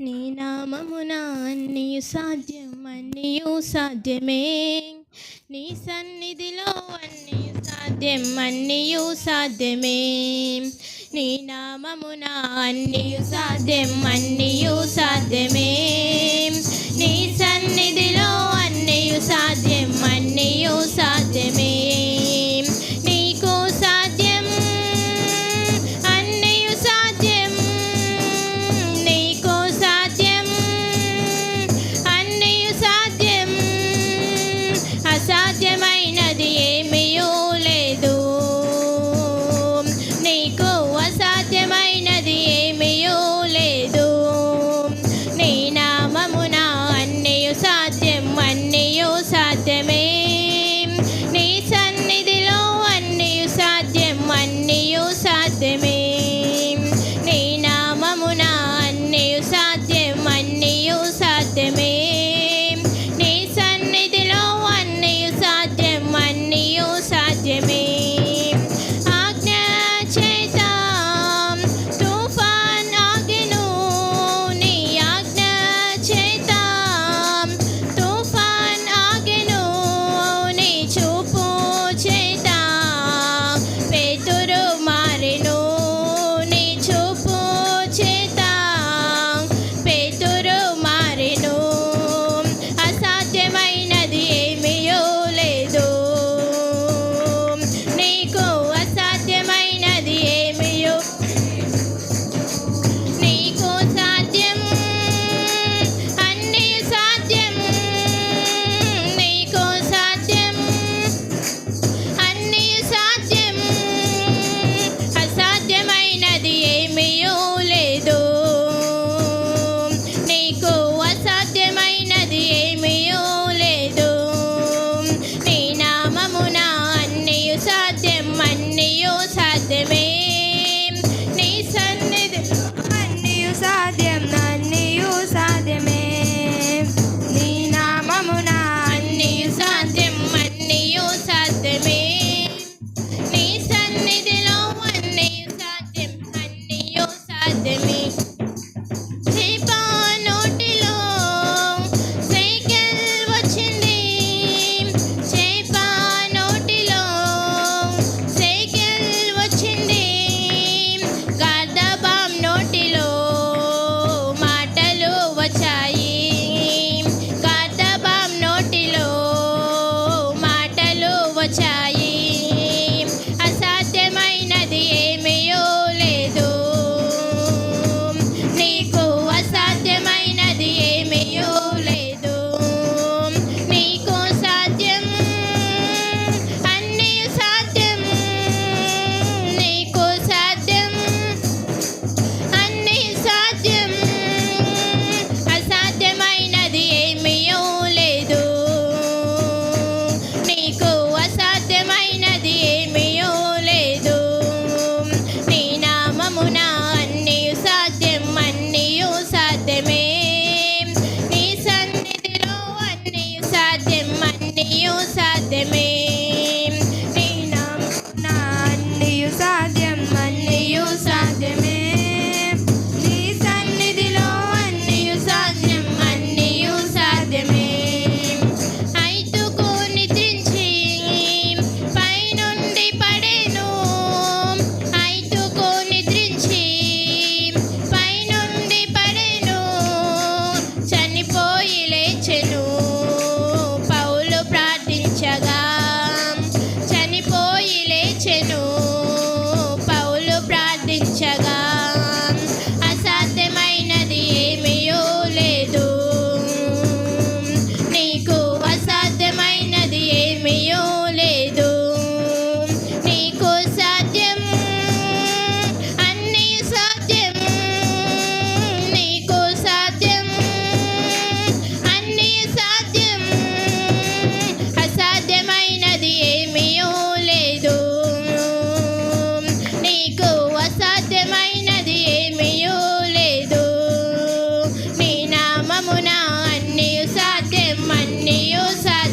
నీ నామమున అన్నియు సాధ్యం అన్నియు సాధ్యమే. నీ సన్నిధిలో అన్నియు సాధ్యం అన్నియు సాధ్యమే. నీ నామమున అన్నియు సాధ్యం అన్నియు సాధ్యమే. నీ సన్నిధిలో child.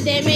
de